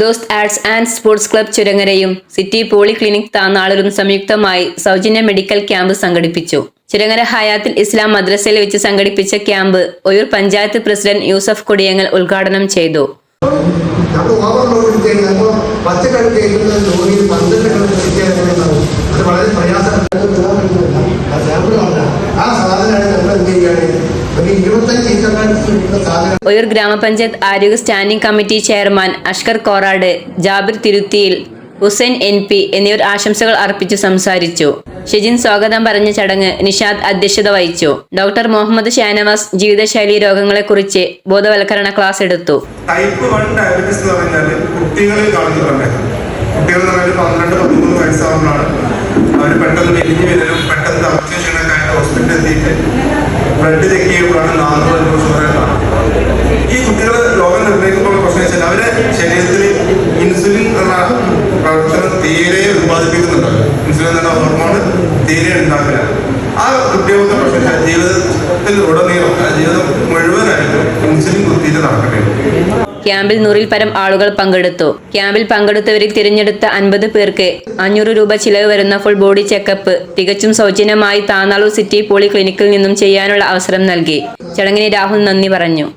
Dost arts and sports club ചുരങ്ങരയും city polyclinic താന്നാളരും സംയുക്തമായി സൗജന്യ മെഡിക്കൽ ക്യാമ്പ് സംഘടിപ്പിച്ചു. ചുരങ്ങര ഹയാത്തിൽ ഇസ്ലാം മദ്രസയിൽ വെച്ച് സംഘടിപ്പിച്ച ക്യാമ്പ് ഒയൂർ പഞ്ചായത്ത് പ്രസിഡന്റ് യൂസഫ് കൊടിയങ്ങൽ ഉദ്ഘാടനം ചെയ്തു. ഒയൂർ ഗ്രാമപഞ്ചായത്ത് ആരോഗ്യ standing committee chairman Ashkar Korad Jabir Thiruthiyil Hussain N P എന്നിവർ ആശംസകൾ അർപ്പിച്ചു സംസാരിച്ചു. ഷിജിൻ സ്വാഗതം പറഞ്ഞ ചടങ്ങ് നിഷാദ് അധ്യക്ഷത വഹിച്ചു. ഡോക്ടർ മുഹമ്മദ് ഷാനവാസ് ജീവിതശൈലി രോഗങ്ങളെക്കുറിച്ച് ബോധവൽക്കരണ ക്ലാസ് എടുത്തു. ടൈപ്പ് വൺ ഡയബറ്റീസ് എന്ന് പറഞ്ഞാൽ കുട്ടികളിൽ കാണുന്നതാണ് കുട്ടികൾ എന്ന് പറഞ്ഞാൽ പന്ത്രണ്ട് പതിമൂന്ന് വയസ്സാകുമ്പോഴാണ് അവർ പെട്ടെന്ന് മെലിഞ്ഞു വരലും പെട്ടെന്ന് തളർച്ച ഹോസ്പിറ്റലിൽ എത്തിയിട്ട് ബ്ലഡ് ചെക്ക് ചെയ്യുമ്പോഴാണ് നാനൂറ് അഞ്ഞൂറ് ഷുഗർ ഈ കുട്ടികൾ രോഗം നിർണയിക്കുമ്പോൾ പ്രശ്നം വെച്ചാൽ അവരെ ശരീരത്തിൽ ഇൻസുലിൻ എന്ന പ്രവർത്തനം തീരെ ഉത്പാദിപ്പിക്കുന്നുണ്ട് ഇൻസുലിൻ എന്ന ഹോർമോൺ തീരെ ഉണ്ടാക്കില്ല. ആ കുട്ടികൾക്ക് പ്രശ്നം ജീവിതത്തിൽ ഉടനീളം ജീവിതം മുഴുവനായിട്ടും ഇൻസുലിൻ കുത്തിയിട്ട് നടക്കേണ്ടി ക്യാമ്പിൽ നൂറിൽ പരം ആളുകൾ പങ്കെടുത്തു. ക്യാമ്പിൽ പങ്കെടുത്തവരിൽ തിരഞ്ഞെടുത്ത അൻപത് പേർക്ക് അഞ്ഞൂറ് രൂപ ചിലവ് വരുന്ന ഫുൾ ബോഡി ചെക്കപ്പ് തികച്ചും സൗജന്യമായി താന്നാളൂർ സിറ്റി പോളി ക്ലിനിക്കിൽ നിന്നും ചെയ്യാനുള്ള അവസരം നൽകി. ചടങ്ങിന് രാഹുൽ നന്ദി പറഞ്ഞു.